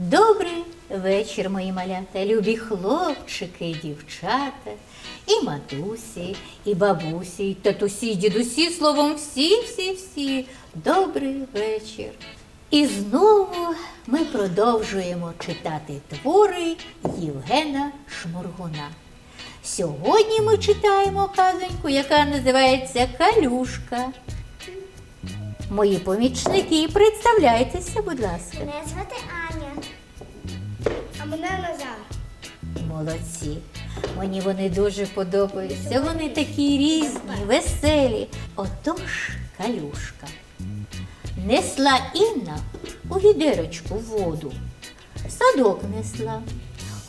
Добрий вечір, мої малята, любі хлопчики дівчата, і матусі, і бабусі, і татусі, і дідусі, словом, всі, всі, всі. Добрий вечір. І знову ми продовжуємо читати твори Євгена Шморгуна. Сьогодні ми читаємо казоньку, яка називається Калюшка. Мої помічники, представляйтеся, будь ласка. Мене звати Аня. Мене Назар. Молодці. Мені вони дуже подобаються. Вони такі різні, веселі. Отож, калюшка. Несла Інна у відерочку воду. Садок несла.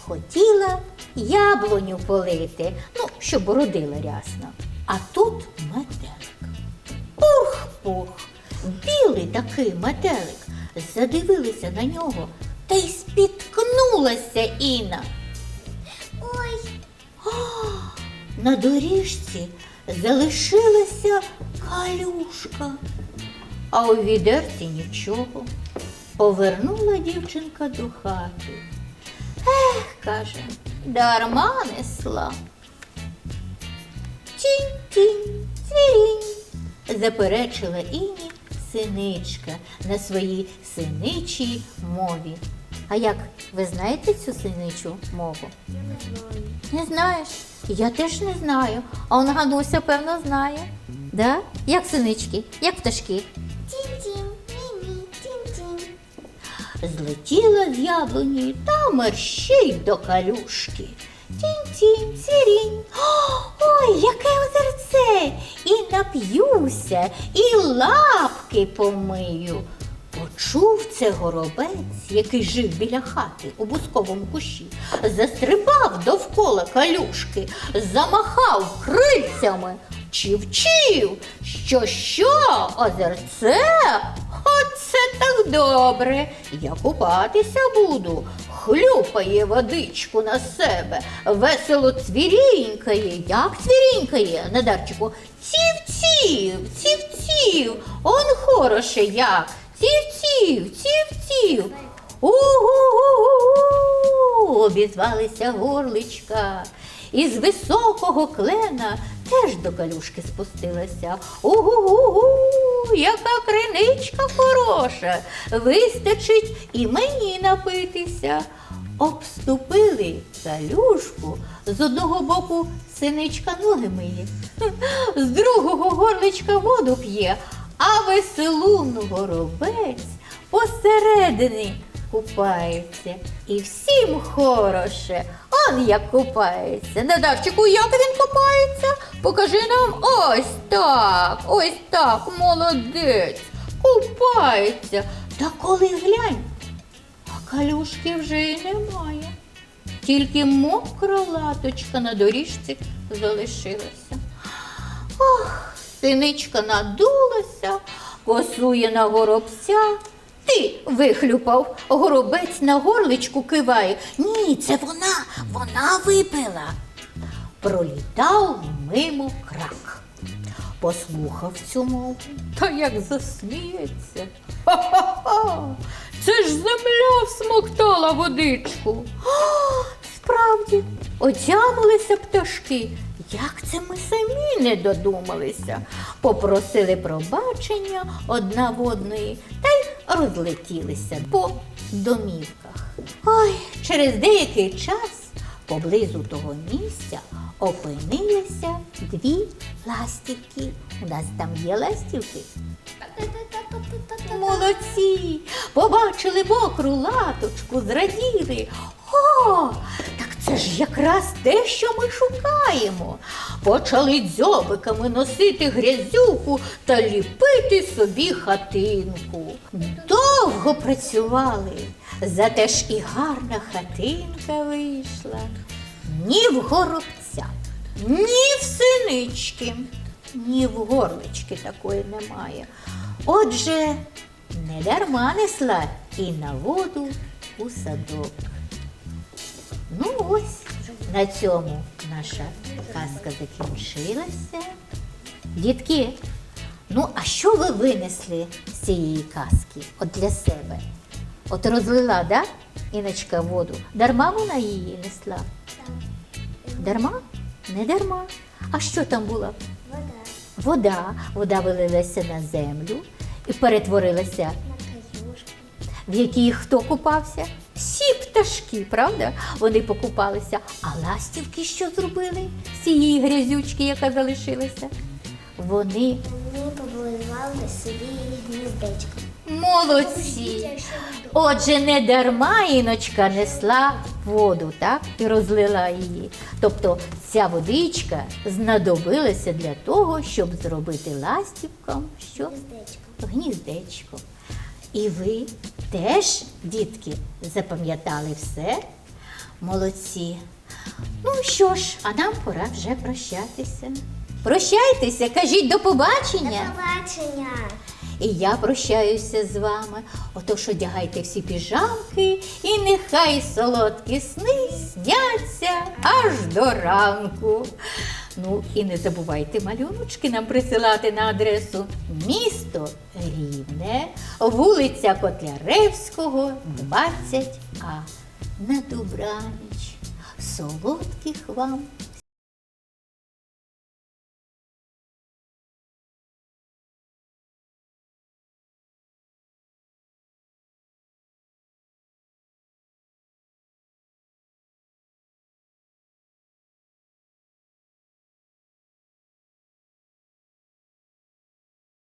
Хотіла яблуню полити, ну, щоб родила рясно. А тут метелик. Пух-пух, білий такий метелик. Задивилися на нього, та й спіткнулася Інна. Ой, На доріжці залишилася калюшка, а у відерці нічого. Повернула дівчинка до хати. Ех, каже, дарма несла. Тінь-тінь, цвірінь, заперечила Іні синичка на своїй синичій мові. А як ви знаєте цю синичу мову? я не знаю. Не знаєш? Я теж не знаю. А он Гануся, певно, знає. Да? Як синички, як пташки. Тінь-тінь, мі-мі, тінь-тінь. Злетіла з яблуні та мерщій до калюшки. Тінь-тінь, цірінь. Ой, яке озерце! І нап'юся, і лапки помию. Почув це горобець, який жив біля хати у бусковому кущі, застрибав довкола калюшки, замахав крильцями, чів-чів, що що, озерце? Оце так добре. Я купатися буду. Хлюпає водичку на себе, весело цвірінькає. Як цвірінькає, Надарчику? Ців-ців, ців-ців, он хороше як. Ців-ців, ців-ців. У-гу-гу-гу-гу, обізвалися горличка. Із високого клена теж до калюшки спустилася. Угу-гу-гу, яка криничка хороша. Вистачить і мені напитися. Обступили калюшку, з одного боку синичка ноги миє, з другого горличка воду п'є, а веселун горобець посередині купається. І всім хороше. Он як купається. Надавчику, як він купається? Покажи нам ось так, ось так, молодець. Купається. Та коли глянь, а калюшки вже й немає. Тільки мокра латочка на доріжці залишилася. Ох, синичка надулася, косує на горобця. Ти вихлюпав, горобець на горличку киває. Ні, це вона, вона випила. Пролітав мимо крак. Послухав цю мову, та як засміється. Ха-ха-ха! Це ж земля всмоктала водичку. Справді, отямилися пташки. Як це ми самі не додумалися? Попросили пробачення одна в одної та й розлетілися по домівках. Ой, через деякий час поблизу того місця опинилися дві ластівки. У нас там є ластівки. Молодці! Побачили мокру латочку, зраділи. Ж якраз те, що ми шукаємо. Почали дзьобиками носити грязюку та ліпити собі хатинку. Довго працювали, зате ж і гарна хатинка вийшла. Ні в горобця, ні в синички, ні в горлички такої немає. Отже, не дарма несла і на воду у садок. Ну ось, на цьому наша казка закінчилася. Дітки, ну а що ви винесли з цієї казки от для себе? От розлила, да? Іночка воду. Дарма вона її несла. Дарма? Не дарма. А що там було? Вода. Вода. Вода вилилася на землю і перетворилася, На каюшку. в якій хто купався? Всі пташки, правда? Вони покупалися. А ластівки що зробили з цієї грязючки, яка залишилася? Вони Вони побудували собі гніздечко. молодці. Отже, не дарма іночка несла воду, так? І розлила її. Тобто ця водичка знадобилася для того, щоб зробити ластівкам що? Гніздечко. Гніздечко. І ви теж, дітки, запам'ятали все? Молодці. Ну що ж, а нам пора вже прощатися. Прощайтеся, кажіть до побачення. До побачення. І я прощаюся з вами. Отож одягайте всі піжамки, і нехай солодкі сни сняться аж до ранку. Ну і не забувайте малюночки нам присилати на адресу місто Рівне, вулиця Котляревського, 20А. На добраніч. Солодких вам